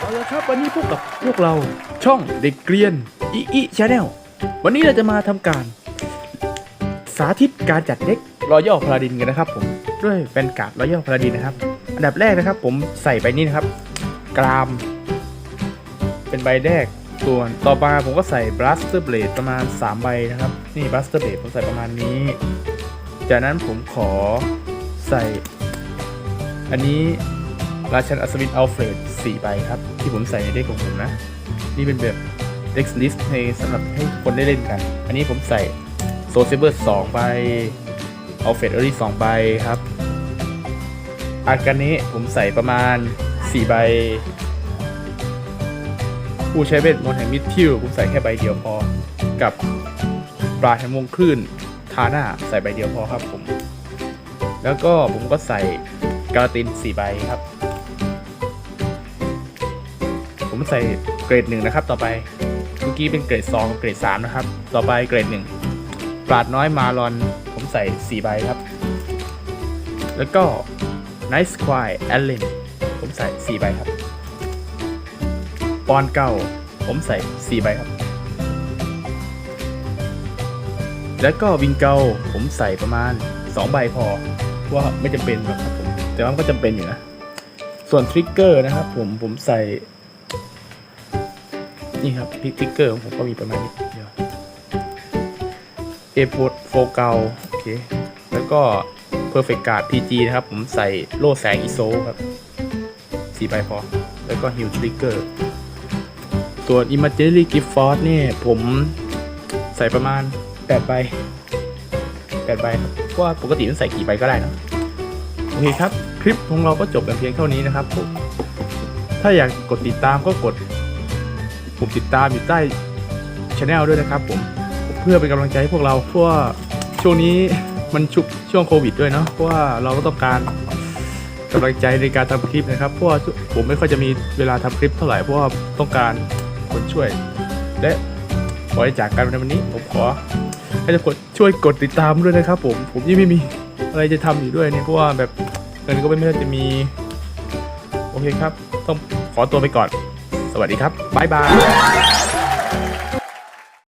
เอาละครับวันนี้พบกับพวกเราช่องเด็กเกรียนอีอีชาแนลวันนี้เราจะมาทำการ สาธิตการจัดเด็กรอยัลพาราดินกันนะครับ ผมด้วยแฟนการ์ดรอยัลพาราดินนะครับ อันดับแรกนะครับ ผมใส่ไปนี่นะครับ กราม เป็นใบแรกส่วนต่อมาผมก็ใส่บลัสเตอร์เบลดประมาณ 3 ใบนะครับ นี่บลัสเตอร์เบลดผมใส่ประมาณนี้ จากนั้นผมขอใส่ อันนี้ ราชันอัศวินอัลเฟรด4ใบครับ ที่ผมใส่ในเด็กของผมนะ นี่เป็นแบบเด็กลิสต์ในสำหรับให้คนได้เล่นกัน อันนี้ผมใส่โซเซเบอร์2ใบอัลเฟรดเออรี่2ใบครับอาการนี้ผมใส่ประมาณ 4 ใบ ผู้ใช้เวทมนต์แห่งมิดทิวผมใส่แค่ใบเดียวพอ กับปลาแห่งวงคลื่นทาหน้าใส่ใบเดียวพอครับผม แล้วก็ผมก็ใส่กาลาติน 4 ใบครับ ผมใส่เกรดหนึ่งนะครับ ต่อไปเมื่อกี้เป็นเกรด2กับเกรด3นะครับ ต่อไปเกรด1ปราดน้อยมาลอน ผมใส่4ใบครับ แล้วก็ไนส์ควายแอลเลนผมใส่4ใบครับ ปอนเก้าผมใส่4ใบครับ แล้วก็วิงเกาผมใส่ประมาณ2ใบพอว่าไม่จำเป็นหรอกครับผมแต่ว่ามันก็จำเป็นอยู่นะส่วนทริกเกอร์นะครับผมผมใส่ นี่ครับทริกเกอร์ของผมก็มีประมาณนี้เดียวเอฟโฟเกาโอเค แล้วก็ Perfect Guard PG นะครับ ผมใส่โล่แสงอีโซครับสี่ใบพอ แล้วก็ฮิวทริกเกอร์ส่วน Imaginary Gift Force เนี่ยผมใส่ประมาณ8ใบ8ใบครับว่าปกติมันใส่กี่ใบก็ได้นะโอเคครับ คลิปของเราก็จบกันเพียงเท่านี้นะครับผมถ้าอยากกดติดตามก็กด ปุ่มติดตามอยู่ใต้ช anel ด้วยนะครับผมเพื่อเป็นกำลังใจให้พวกเราเพราะว่าช่วงนี้มันชุกช่วงโควิดด้วยเนาะเพราะว่าเราก็ต้องการกำลังใจในการทำคลิปนะครับเพราะว่าผมไม่ค่อยจะมีเวลาทำคลิปเท่าไหร่เพราะว่าต้องการคนช่วย และบริจาคกันในวันนี้ผมขอให้ทุกคนช่วยกดติดตามด้วยนะครับ ผมผมยังไม่มีอะไรจะทำอยู่ด้วยเนี่ยเพราะว่าแบบเงินก็ไม่ได้จะมี โอเคครับ ต้องขอตัวไปก่อน สวัสดีครับบ๊ายบาย